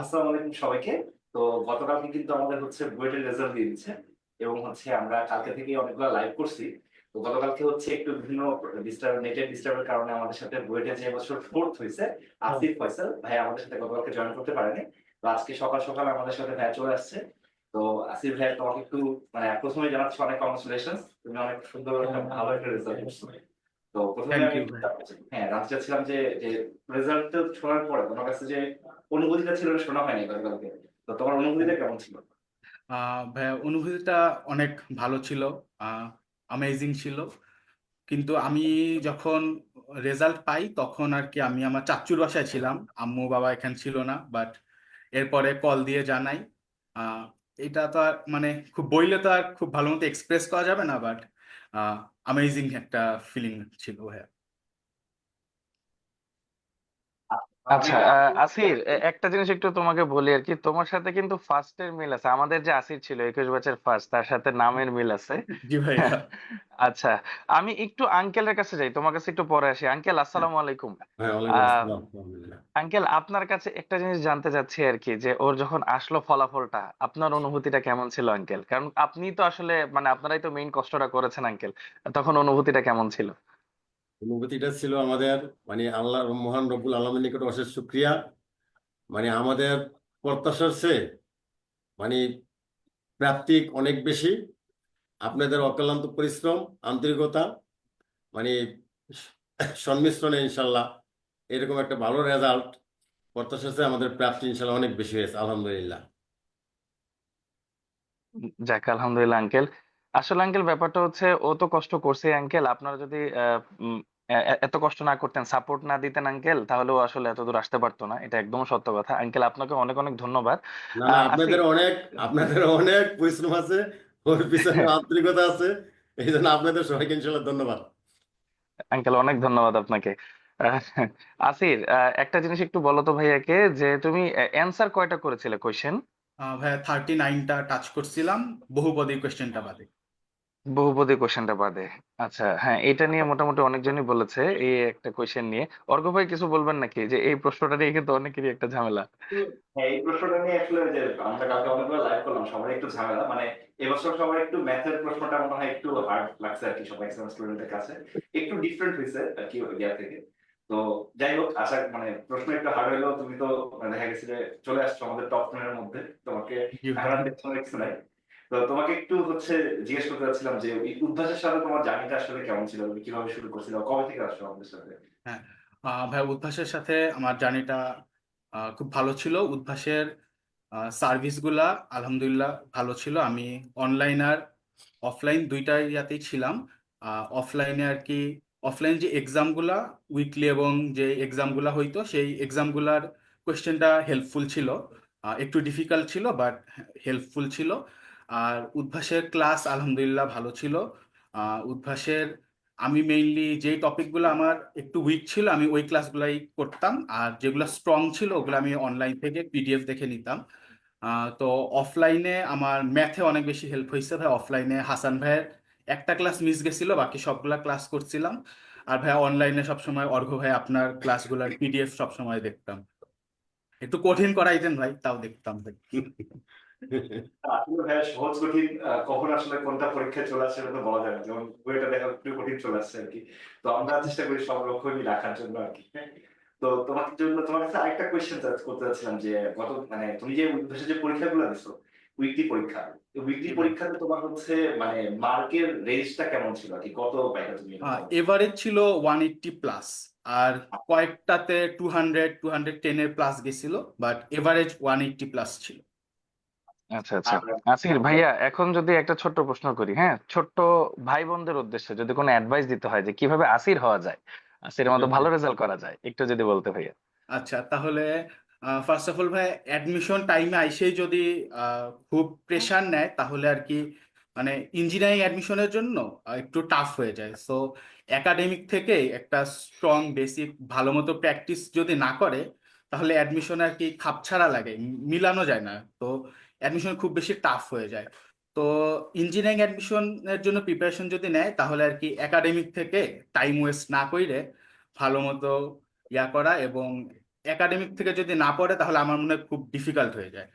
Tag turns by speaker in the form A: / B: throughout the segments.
A: আসসালামু আলাইকুম সবাইকে। তো গতকালকে কিন্তু আমাদের হচ্ছে বুয়েটের রেজাল্ট দিয়ে দিচ্ছে এবং হচ্ছে আমরা কালকে থেকে অনেকগুলো লাইভ করছি। তো গতকালকে হচ্ছে একটু বিভিন্ন ডিস্টার্ব নেটের ডিস্টার্বের কারণে আমাদের সাথে বুয়েটে যে বছর ফোর্থ হয়েছে আসিফ ফয়সাল ভাই আমাদের সাথে গতকালকে জয়েন করতে পারেনি। তো আজকে সকাল সকাল আমাদের সাথে ভাই চলে আসছে। তো আসিফ ভাই তোমাকে একটু মানে প্রথমে জানাচ্ছি অনেক কংগ্রেচুলেশন তুমি অনেক সুন্দর একটা ভালো একটা রেজাল্ট করছ তো প্রথমে
B: Thank you,
A: হ্যাঁ জানতে চাচ্ছিলাম যে যে রেজাল্ট শোনার পরে তোমার কাছে যে অনুভূতিটা ছিল ওটা শোনা হয়নি গতকালকে। তো তোমার অনুভূতিটা কেমন ছিল?
B: আহ ভাইয়া অনুভূতিটা অনেক ভালো ছিল অ্যামেজিং ছিল। কিন্তু আমি যখন রেজাল্ট পাই তখন আর কি আমি আমার চাচ্চুর বাসায় ছিলাম। আম্মু বাবা এখানে ছিল না বাট এরপরে কল দিয়ে জানাই। আহ, এটা তো আর মানে খুব বইলে তো আর খুব ভালো মতো এক্সপ্রেস করা যাবে না বাট অ্যামেজিং একটা ফিলিং ছিল ভাইয়া।
C: আচ্ছা আহ, আসির এ- একটা জিনিস একটু তোমাকে বলি আর কি তোমার সাথে কিন্তু ফার্স্টের মিল আছে। আমাদের যে আসির ছিল একুশ ব্যাচের ফার্স্ট তার সাথে নামের মিল আছে।
B: জি ভাইয়া।
C: আচ্ছা আমি একটু আঙ্কেলের কাছে যাই তোমার কাছে একটু পরে আসি। আঙ্কেল আসসালামু আলাইকুম।
D: হ্যাঁ ওয়ালাইকুম
C: আহ,
D: আসসালাম আলহামদুলিল্লাহ।
C: আঙ্কেল আপনার কাছে একটা জিনিস জানতে চাচ্ছি আর কি যে ওর যখন আসলো ফলাফলটা আপনার অনুভূতিটা কেমন ছিল আঙ্কেল কারণ আপনি তো আসলে মানে আপনারাই তো মেইন কষ্টটা করেছেন আঙ্কেল তখন অনুভূতিটা কেমন ছিল?
D: অনুভূতিটা ছিল আমাদের মানে আল্লাহ মহান রব্বুল আলমের নিকট অশেষ শুক্রিয়া। মানে আমাদের প্রত্যাশার চেয়ে মানে প্রাপ্তি অনেক বেশি। আপনাদের অক্লান্ত পরিশ্রম, আন্তরিকতা মানে সংমিশ্রণে ইনশাল্লাহ এরকম একটা ভালো রেজাল্ট প্রত্যাশার চেয়ে আমাদের প্রাপ্তি ইনশাল্লাহ অনেক বেশি হয়েছে, আলহামদুলিল্লাহ।
C: যাক, আলহামদুলিল্লাহ আঙ্কেল আসলে আঙ্কেল ব্যাপারটা হচ্ছে ও তো কষ্ট করছে আঙ্কেল আপনারা যদি এত কষ্ট না করতেন সাপোর্ট না দিতেন আঙ্কেল তাহলে আসলে এত দূর আসতে পারতো না। এটা একদম সত্য কথা। আঙ্কেল আপনাকে অনেক অনেক ধন্যবাদ।
D: আপনাদের অনেক আপনাদের অনেক পরিশ্রম আছে ওর পিছনে আন্তরিকতা আছে এই জন্য আপনাদের সবাইকে ইনশাল্লাহ ধন্যবাদ।
C: আঙ্কেল অনেক ধন্যবাদ আপনাকে। আসির আহ, একটা জিনিস একটু বলো তো ভাইয়াকে যে তুমি অ্যান্সার কয়টা করেছিলে কোয়েশ্চেন
B: ভাইয়া থার্টি নাইনটা টাচ করছিলাম বহুপদী কোয়েশ্চেনটা বাদে।
C: বহুপদী কোশ্চেনটা বাদে। আচ্ছা হ্যাঁ এটা নিয়ে মোটামুটি অনেকজনই বলেছে এই একটা কোয়েশ্চেন নিয়ে। অর্ক ভাই কিছু বলবেন নাকি? যে এই প্রশ্নটা নিয়ে কিন্তু অনেকেরই একটা ঝামেলা।
A: হ্যাঁ এই প্রশ্নটা নিয়ে আসলে ওই যে আমরা কালকে অনেকগুলো লাইভ করলাম সবার একটু ঝামেলা। মানে এবছর সবার একটু ম্যাথের প্রশ্নটা মনে হয় একটু হার্ড লাগছে আর কি সবাই এক্সাম স্টুডেন্টের কাছে। একটু ডিফারেন্ট হয়েছে আর কি ইয়া থেকে। তো যাই হোক আশা মানে প্রশ্ন একটু হার্ড তুমি তো মানে দেখা গেছে যে চলে আসছো আমাদের টপ টেনের মধ্যে। তোমাকে
B: জি ভাইয়া।
A: হারানোর কিছু নাই তো তোমাকে একটু হচ্ছে জিজ্ঞেস করতে চাচ্ছিলাম যে উদ্ভাসের সাথে তোমার জার্নিটা আসলে কেমন ছিল? তুমি কীভাবে শুরু করছিলে? কবে থেকে আসছো আমাদের সাথে?
B: আহ, ভাই উদ্ভাসের সাথে আমার জার্নিটা খুব ভালো ছিল। উদ্ভাসের সার্ভিসগুলা আলহামদুলিল্লাহ ভালো ছিল। আমি অনলাইন আর অফলাইন দুইটা ইয়াতেই ছিলাম। অফলাইনে আর কি অফলাইন যে এক্সামগুলা উইকলি এবং যে এক্সামগুলা হইতো সেই এক্সামগুলার কোয়েশ্চেনটা হেল্পফুল ছিল। একটু ডিফিকাল্ট ছিল বাট হেল্পফুল ছিল। আর উদ্ভাসের ক্লাস আলহামদুলিল্লাহ ভালো ছিল। উদ্ভাসের আমি মেইনলি যে টপিকগুলো আমার একটু উইক ছিল, আমি ওই ক্লাসগুলাই করতাম। আর যেগুলো স্ট্রং ছিল, ওগুলো আমি অনলাইন থেকে পিডিএফ দেখে নিতাম। তো অফলাইনে আমার ম্যাথে অনেক বেশি হেল্প হয়েছে ভাই। অফলাইনে হাসান ভাইয়ের একটা ক্লাস মিস গেছিল, বাকি সবগুলা ক্লাস করছিলাম। আর ভাই অনলাইনে সবসময় অর্ঘ্য ভাই আপনার ক্লাসগুলোর পিডিএফ সবসময় দেখতাম। একটু কঠিন করাইতেন ভাই, তাও দেখতাম। ভাই
A: আসলে ভাইয়া সহজ কঠিন কখন আসলে কোনটা পরীক্ষায় চলে আসছে সেটা তো বলা যায় না। যেমন বইটা দেখা একটু কঠিন চলে আসছে আর কি। তো আমরা চেষ্টা করি সব রাখার জন্য আর কি। তো তোমার জন্য তোমার কাছে আরেকটা কোয়েশ্চেন করতে চাচ্ছিলাম যে গত মানে তুমি যে যে পরীক্ষাগুলো দিছো উইকলি পরীক্ষা উইকলি পরীক্ষাতে তোমার হচ্ছে মানে মার্কের রেঞ্জটা কেমন ছিল আর কি? কত পাইলা তুমি
B: এভারেজ ছিল ওয়ান এইট্টি প্লাস আর কয়েকটাতে টু হান্ড্রেড টু হান্ড্রেড টেনের প্লাস গেছিল but average one eighty plus ছিল।
C: আচ্ছা আচ্ছা। আসির ভাইয়া এখন যদি একটা ছোট্ট প্রশ্ন করি হ্যাঁ? ছোট্ট ভাই বোনদের উদ্দেশ্যে যদি কোনো অ্যাডভাইস দিতে হয় যে কীভাবে আসির হওয়া যায় আসিরের মতো ভালো রেজাল্ট করা যায় একটু যদি বলতে ভাইয়া।
B: আচ্ছা তাহলে ফার্স্ট অফ অল ভাই অ্যাডমিশন টাইমে আইসেই যদি খুব প্রেশার নেয় তাহলে আর কি মানে ইঞ্জিনিয়ারিং অ্যাডমিশনের জন্য একটু টাফ হয়ে যায়। সো একাডেমিক থেকে একটা স্ট্রং বেসিক ভালো মতো প্র্যাকটিস যদি না করে তাহলে অ্যাডমিশন আর কি খাপছাড়া লাগে মি- মিলানো যায় না। তো অ্যাডমিশন খুব বেশি টাফ হয়ে যায়। তো ইঞ্জিনিয়ারিং অ্যাডমিশনের জন্য প্রিপারেশন যদি নেয়, তাহলে আর কি একাডেমিক থেকে টাইম ওয়েস্ট না করে ভালো মতো ইয়া করা এবং একাডেমিক থেকে যদি না পড়ে, তাহলে আমার মনে হয় খুব ডিফিকাল্ট হয়ে যায়।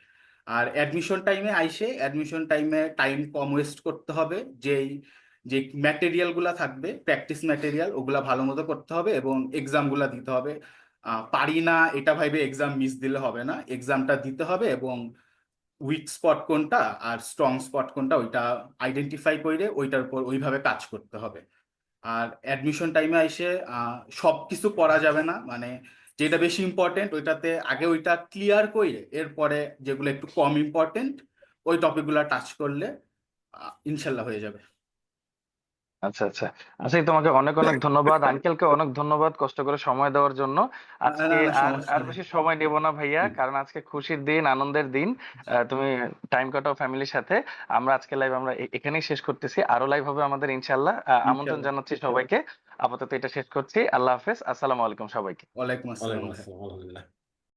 B: আর অ্যাডমিশন টাইমে আইসে অ্যাডমিশন টাইমে টাইম কম ওয়েস্ট করতে হবে, যেই যে ম্যাটেরিয়ালগুলা থাকবে প্র্যাকটিস ম্যাটেরিয়াল ওগুলা ভালো মতো করতে হবে এবং এক্সামগুলা দিতে হবে। পারি না, এটা ভাবে এক্সাম মিস দিলে হবে না এক্সামটা দিতে হবে এবং উইক স্পট কোনটা আর স্ট্রং স্পট কোনটা ওইটা আইডেন্টিফাই করে ওইটার উপর ওইভাবে কাজ করতে হবে। আর অ্যাডমিশন টাইমে এসে সব কিছু পড়া যাবে না। মানে যেটা বেশি ইম্পর্টেন্ট ওইটাতে আগে ওইটা ক্লিয়ার করে এরপরে যেগুলো একটু কম ইম্পর্টেন্ট ওই টপিকগুলো টাচ করলে ইনশাল্লাহ হয়ে যাবে।
C: আচ্ছা আচ্ছা। আচ্ছা তোমাকে অনেক অনেক ধন্যবাদ। আঙ্কেলকে অনেক ধন্যবাদ কষ্ট করে সময় দেওয়ার জন্য। আজকে
B: না, না,
C: আর
B: সমস্যা
C: আর
B: নেই।
C: বেশি সময় নেব না ভাইয়া কারণ আজকে খুশির দিন আনন্দের দিন। আহ, তুমি টাইম কাটাও ফ্যামিলির সাথে। আমরা আজকে লাইভ আমরা এ- এখানেই শেষ করতেছি। আরও লাইভ হবে আমাদের ইনশাল্লাহ আহ, আমন্ত্রণ
B: ইনশাল্লাহ।
C: জানাচ্ছি সবাইকে। আপাতত এটা শেষ করছি। আল্লাহ হাফেজ। আসসালামু আলাইকুম সবাইকে।
B: ওয়ালাইকুম আসসালাম।
D: ওয়ালাইকুম আসসালাম আলহামদুলিল্লাহ।